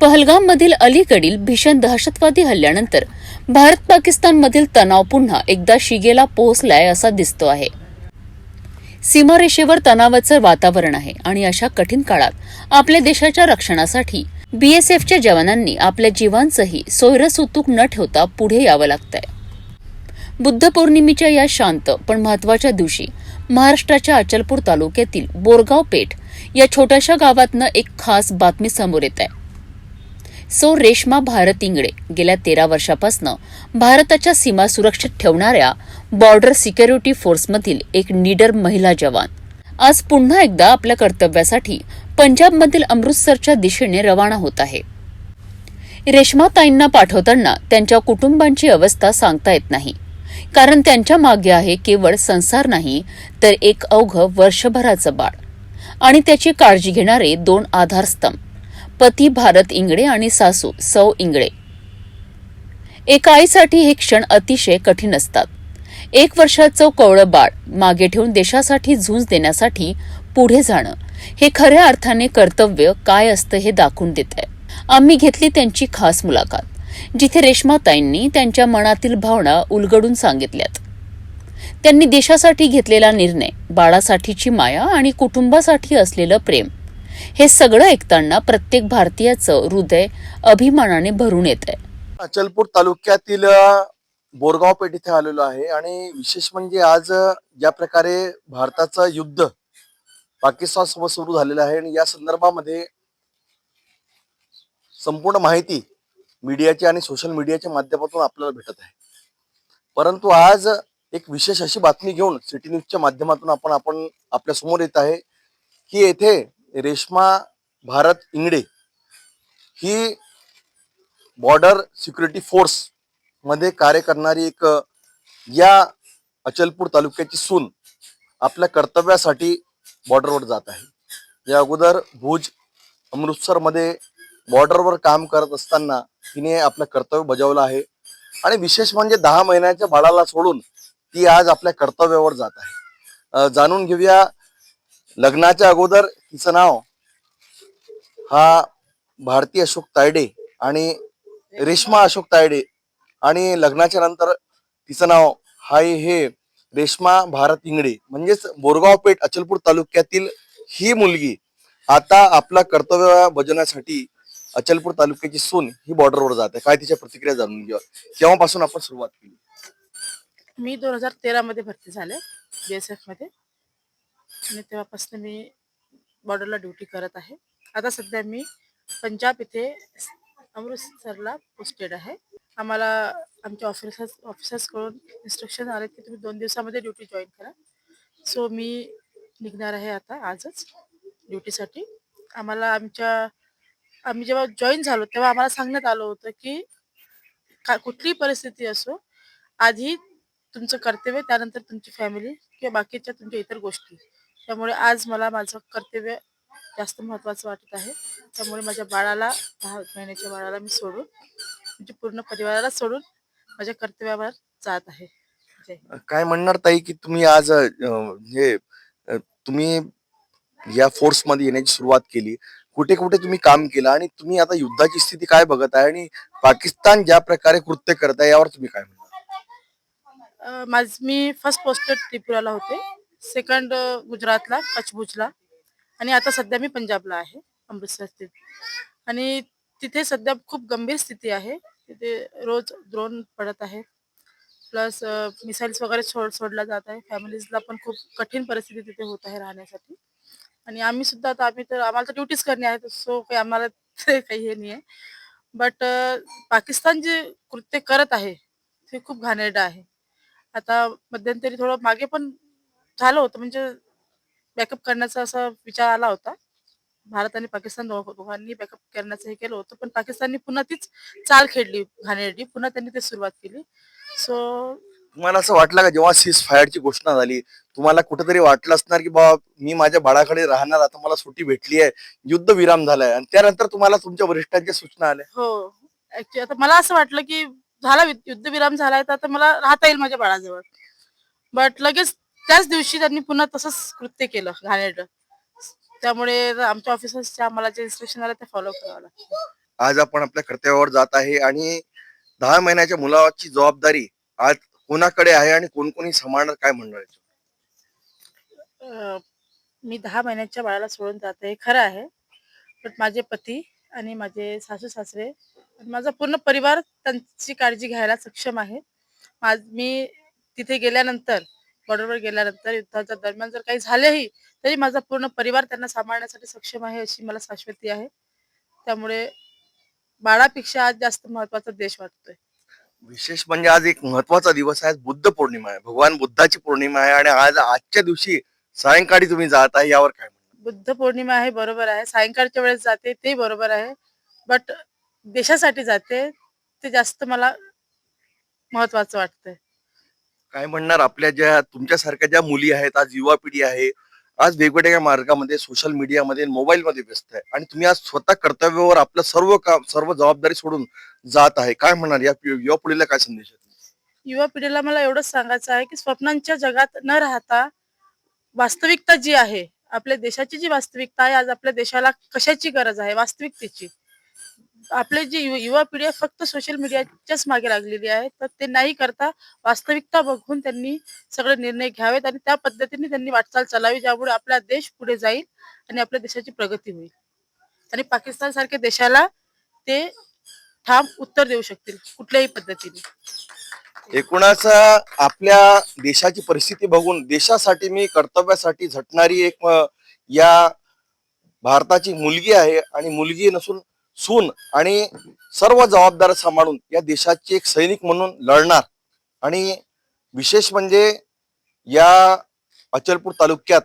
पहलगाममधील अलीकडील भीषण दहशतवादी हल्ल्यानंतर भारत पाकिस्तानमधील तणाव पुन्हा एकदा शिगेला पोहोचलाय असा दिसतो आहे. सीमारेषेवर तणावाचं वातावरण आहे आणि अशा कठीण काळात आपल्या देशाच्या रक्षणासाठी बीएसएफच्या जवानांनी आपल्या जीवांचंही सोयरसुतूक न ठेवता पुढे यावं लागतंय. बुद्ध पौर्णिमेच्या या शांत पण महत्त्वाच्या दिवशी महाराष्ट्राच्या अचलपूर तालुक्यातील बोरगाव पेठ या छोट्याशा गावातनं एक खास बातमी समोर येत आहे. सो रेश्मा भारत इंगळे गेल्या तेरा वर्षापासनं भारताच्या सीमा सुरक्षित ठेवणाऱ्या बॉर्डर सिक्युरिटी फोर्समधील एक निडर महिला जवान. आज पुन्हा एकदा आपल्या कर्तव्यासाठी पंजाबमधील अमृतसरच्या दिशेने रवाना होत आहे. रेश्माताईंना पाठवताना त्यांच्या कुटुंबांची अवस्था सांगता येत नाही. कारण त्यांच्या मागे आहे केवळ संसार नाही तर एक अवघ वर्षभराचं बाळ. आणि त्याची काळजी घेणारे दोन आधारस्तंभ. पती भारत इंगळे आणि सासू सौ इंगळे. एका आईसाठी हे क्षण अतिशय कठीण असतात. एक वर्षाचं कवळं बाळ मागे ठेवून देशासाठी झुंज देण्यासाठी पुढे जाणं हे खऱ्या अर्थाने कर्तव्य काय असतं हे दाखवून देत आहे. आम्ही घेतली त्यांची खास मुलाखत जिथे रेश्माताईंनी त्यांच्या मनातील भावना उलगडून सांगितल्यात. त्यांनी देशासाठी घेतलेला निर्णय बाळासाठीची माया आणि कुटुंबासाठी असलेलं प्रेम हे सगळं ऐकताना प्रत्येक भारतीयाचं हृदय अभिमानाने भरून येत आहे अचलपूर तालुक्यातील बोरगाव पेठ इथे आलेलो आहे आणि विशेष म्हणजे आज ज्या प्रकारे भारताचं युद्ध पाकिस्तान सोबत सुरू झालेलं आहे आणि या संदर्भामध्ये संपूर्ण माहिती मीडियाची आणि सोशल मीडियाच्या माध्यमातून आपल्याला भेटत आहे. परंतु आज एक विशेष अशी बातमी घेऊन सिटी न्यूजच्या माध्यमातून आपण आपण आपल्यासमोर येत आहे की येथे रेश्मा भारत इंगडे ही बॉर्डर सिक्युरिटी फोर्समध्ये कार्य करणारी एक या अचलपूर तालुक्याची सून आपल्या कर्तव्यासाठी बॉर्डरवर जात आहे. या अगोदर भुज अमृतसरमध्ये बॉर्डरवर काम करत असताना तिने आपलं कर्तव्य बजावलं आहे. आणि विशेष म्हणजे दहा महिन्याच्या बाळाला सोडून ती आज आपल्या कर्तव्यावर जात आहे. जाणून घेऊया लग्नाच्या अगोदर तिचं नाव? हा भारती अशोक तायडे आणि रेश्मा अशोक तायडे आणि लग्नाच्या नंतर तिचं नाव हाय हे रेश्मा भारत इंगडे. म्हणजेच बोरगाव पेठ अचलपूर तालुक्यातील ही मुलगी आता आपला कर्तव्य बजावण्यासाठी अचलपूर तालुक्याची सून ही बॉर्डरवर जाते. काय तिच्या प्रतिक्रिया जाणून घेऊया. केव्हापासून आपण सुरुवात केली? मी दोन हजार तेरा मध्ये भरती झाले बी एस एफमध्ये. आणि तेव्हापासून मी बॉर्डरला ड्युटी करत आहे. आता सध्या मी पंजाब इथे अमृतसरला पोस्टेड आहे. आम्हाला आमच्या ऑफिसर्स ऑफिसर्सकडून इन्स्ट्रक्शन आले की तुम्ही दोन दिवसामध्ये ड्युटी जॉईन करा. सो मी निघणार आहे आता आजच ड्युटीसाठी आम्हाला आमच्या आम्ही जेव्हा जॉईन झालो तेव्हा आम्हाला सांगण्यात आलं होतं की का कुठलीही परिस्थिती असो आधी तुमचं कर्तव्य त्यानंतर तुमची फॅमिली किंवा बाकीच्या तुमच्या इतर गोष्टी. त्यामुळे आज मला माझं कर्तव्य जास्त महत्त्वाचं वाटत आहे. त्यामुळे माझ्या बाळाला दहा महिन्याच्या बाळाला मी सोडून म्हणजे पूर्ण परिवाराला सोडून माझ्या कर्तव्यावर जात आहे. जय हिंद. काय म्हणणार ताई की तुम्ही आज अ, अ, तुम्ही या फोर्समध्ये येण्याची सुरुवात केली. कुठे कुठे तुम्ही काम केलं आणि तुम्ही आता युद्धाची स्थिती काय बघत आहे आणि पाकिस्तान ज्या प्रकारे कृत्य करत आहे यावर तुम्ही काय म्हणणार? अं, माझ मी फर्स्ट पोस्टेड त्रिपुराला होते. सेकंड गुजरातला कचबुजला आणि आता सध्या मी पंजाबला आहे अमृतसर स्थित आणि तिथे सध्या खूप गंभीर स्थिती आहे. तिथे रोज ड्रोन पडत आहे प्लस मिसाईल्स वगैरे सोड सोडला जात आहे फॅमिलीजला पण खूप कठीण परिस्थिती तिथे होत आहे राहण्यासाठी. आणि आम्ही सुद्धा आता आम्ही तर आम्हाला तर ड्युटीज करणे आहे सो काही आम्हाला ते काही हे नाही आहे बट पाकिस्तान जे कृत्य करत आहे ते खूप घाणेरडं आहे. आता मध्यंतरी थोडं मागे पण झालं होतं. म्हणजे बॅकअप करण्याचा असा विचार आला होता. भारत आणि पाकिस्तान दोघ- दोघांनी बॅकअप करण्याचं हे केलं होतं. पण पाकिस्ताननी पुन्हा तीच चाल खेळली घाणेरडी. पुन्हा त्यांनी ते सुरुवात केली. सो तुम्हाला असं वाटलं का जेव्हा सीज फायरची घोषणा झाली? तुम्हाला कुठेतरी वाटलं असणार की बाबा मी माझ्या बाळाकडे राहणार आता मला सुट्टी भेटली आहे. युद्ध विराम झालाय. आणि त्यानंतर तुम्हाला तुमच्या वरिष्ठांच्या सूचना आल्या. हो. ऍक्च्युली आता मला असं वाटलं की झाला युद्ध- युद्धविराम झालाय तर आता मला राहता येईल माझ्या बाळाजवळ. बट लगेच त्याच दिवशी त्यांनी पुन्हा तसंच कृत्य केलं घाणेरडं. त्यामुळे आमच्या ऑफिसर्सच्या आम्हाला जे इन्स्ट्रक्शन आलं ते फॉलो करावं लागतं आज आपण आपल्या कर्तव्यावर जात आहे आणि दहा महिन्याच्या मुलाची जबाबदारी आज कोणाकडे आहे आणि कोण कोणी सांभाळणार काय म्हणणार याच्यावर? अं, मी दहा महिन्याच्या बाळाला सोडून जाते हे खरं आहे. पण माझे पती आणि माझे सासू सासरे आणि माझा पूर्ण परिवार त्यांची काळजी घ्यायला सक्षम आहे. माझ मी तिथे गेल्यानंतर बॉर्डरवर गेल्यानंतर युद्धाच्या दरम्यान जर काही झालेही तरी माझा पूर्ण परिवार त्यांना सांभाळण्यासाठी सक्षम आहे अशी मला शाश्वती आहे. त्यामुळे बाळापेक्षा आज जास्त महत्त्वाचा देश वाटतोय. विशेष म्हणजे आज एक महत्त्वाचा दिवस आहे. बुद्ध पौर्णिमा आहे. भगवान बुद्धाची पौर्णिमा आहे आणि आज आजच्या दिवशी सायंकाळी तुम्ही जात आहे यावर काय बुद्ध पौर्णिमा आहे बरोबर आहे. सायंकाळच्या वेळेस जाते ते बरोबर आहे. बट देशासाठी जाते ते जास्त मला महत्वाचं वाटतंय. काय म्हणणार आपल्या ज्या तुमच्यासारख्या ज्या मुली आहेत आज युवा पिढी आहे आज वेगवेगळ्या मार्गामध्ये सोशल मीडियामध्ये मोबाईलमध्ये व्यस्त आहे. आणि तुम्ही आज स्वतः कर्तव्यावर आपलं सर्व काम सर्व जबाबदारी सोडून जात आहे. काय म्हणणार या युवा पिढीला काय संदेश आहे? युवा पिढीला मला एवढंच सांगायचं आहे की स्वप्नांच्या जगात न राहता वास्तविकता जी आहे आपल्या देशाची जी वास्तविकता आहे आज आपल्या देशाला कशाची गरज आहे? वास्तविकतेची. आपले जी यु- युवा पिढी आहे फक्त सोशल मीडियाच्याच मागे लागलेली आहे. तर ते नाही करता वास्तविकता बघून त्यांनी सगळे निर्णय घ्यावेत आणि त्या पद्धतीने त्यांनी वाटचाल चालावी ज्यामुळे आपला देश पुढे जाईल आणि आपल्या देशाची प्रगती होईल. आणि पाकिस्तान सारख्या देशाला ते ठाम उत्तर देऊ शकतील कुठल्याही पद्धतीने. एकूणच आपल्या देशाची परिस्थिती बघून देशासाठी मी कर्तव्यासाठी झटणारी एक अ, या भारताची मुलगी आहे. आणि मुलगी नसून सून आणि सर्व जबाबदार सांभाळून या देशाची एक सैनिक म्हणून लढणार. आणि विशेष म्हणजे या अचलपूर तालुक्यात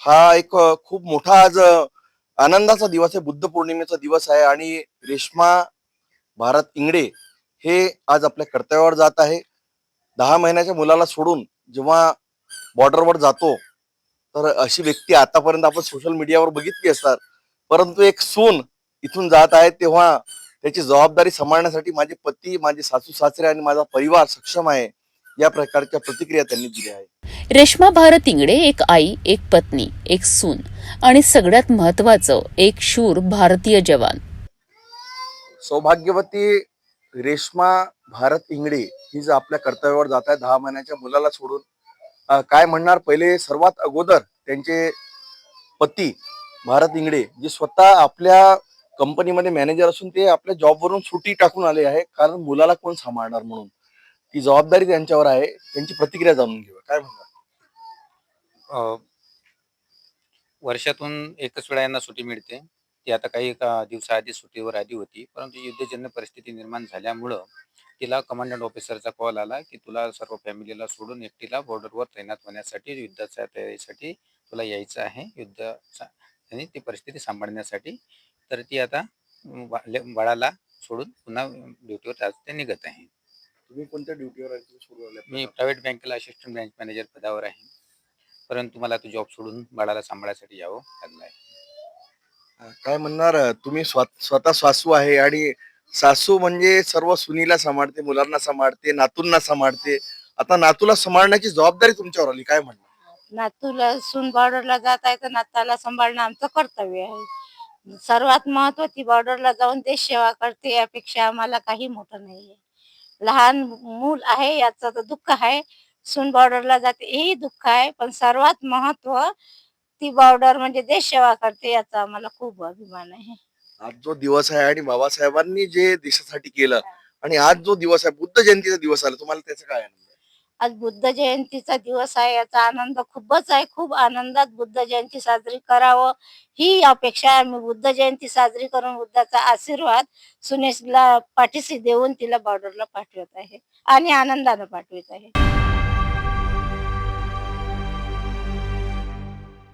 हा एक खूप मोठा आज आनंदाचा दिवस आहे. बुद्ध पौर्णिमेचा दिवस आहे आणि रेश्मा भारत इंगडे हे आज आपल्या कर्तव्यावर जात आहे. दहा महिन्याच्या मुलाला सोडून जेव्हा बॉर्डरवर जातो तर अशी व्यक्ती आतापर्यंत आपण सोशल मीडियावर बघितली असतात परंतु एक सून इथून जात आहे तेव्हा त्याची जबाबदारी सांभाळण्यासाठी माझे पती माझे सासू सासरे आणि माझा परिवार सक्षम आहे या प्रकारच्या प्रतिक्रिया त्यांनी दिल्या आहेत. रेश्मा भारत इंगडे एक आई एक पत्नी एक सून आणि सगळ्यात महत्वाचं एक शूर भारतीय जवान. सौभाग्यवती रेश्मा भारत इंगडे ही जर आपल्या कर्तव्यावर जात आहे दहा महिन्याच्या मुलाला सोडून काय म्हणणार? पहिले सर्वात अगोदर त्यांचे पती भारत इंगडे जे स्वतः आपल्या कंपनीमध्ये मॅनेजर असून ते आपल्या जॉबवरून सुट्टी टाकून आले आहे. कारण मुलाला कोण सांभाळणार म्हणून? ती जबाबदारी त्यांच्यावर आहे. त्यांची प्रतिक्रिया जाणून घेऊया. काय म्हणणार? वर्षातून एकच वेळा यांना सुट्टी मिळते. ती आता काही का दिवसाआधी सुट्टीवर आली होती. परंतु युद्धजन्य परिस्थिती निर्माण झाल्यामुळं तिला कमांडंट ऑफिसरचा कॉल आला की तुला सर्व फॅमिलीला सोडून एकटीला बॉर्डरवर तैनात होण्यासाठी युद्धाच्या तयारीसाठी तुला यायचं आहे. युद्धाचा आणि ती परिस्थिती सांभाळण्यासाठी तर ती आता बाळाला सोडून पुन्हा ड्युटीवर आज ते निघत आहे. तुम्ही कोणत्या ड्युटीवर? मी प्रायव्हेट बँकेला असिस्टंट ब्रँच मॅनेजर पदावर आहे. परंतु मला तो जॉब सोडून बाळाला सांभाळायसाठी यावं लागलं आहे काय म्हणणार तुम्ही स्व- स्वतः सासू आहे आणि सासू म्हणजे सर्व सुनीला सांभाळते मुलांना सांभाळते नातूंना सांभाळते. आता नातूला सांभाळण्याची जबाबदारी तुमच्यावर आली काय म्हणणार? नातूला सून बॉर्डरला जात आहे तर नाताला सांभाळणं आमचं कर्तव्य आहे. सर्वात महत्वाची बॉर्डरला जाऊन देश सेवा करते यापेक्षा आम्हाला काही मोठं नाहीये. लहान मूल आहे याचं तर दुःख आहे. सून बॉर्डरला जाते हेही दुःख आहे पण सर्वात महत्त्व ती बॉर्डर म्हणजे देश सेवा करते याचा आम्हाला खूप अभिमान आहे. आज जो दिवस आहे आणि बाबासाहेबांनी जे देशासाठी केलं आणि आज जो दिवस आहे बुद्ध जयंतीचा दिवस आला तुम्हाला त्याचा काय? आज बुद्ध जयंतीचा दिवस आहे याचा आनंद खूपच आहे खूप आनंदात बुद्ध जयंती साजरी करावं ही अपेक्षा आहे. आम्ही बुद्ध जयंती साजरी करून बुद्धाचा आशीर्वाद सुनेशला पाठीशी देऊन तिला बॉर्डरला पाठवत आहे आणि आनंदानं पाठवत आहे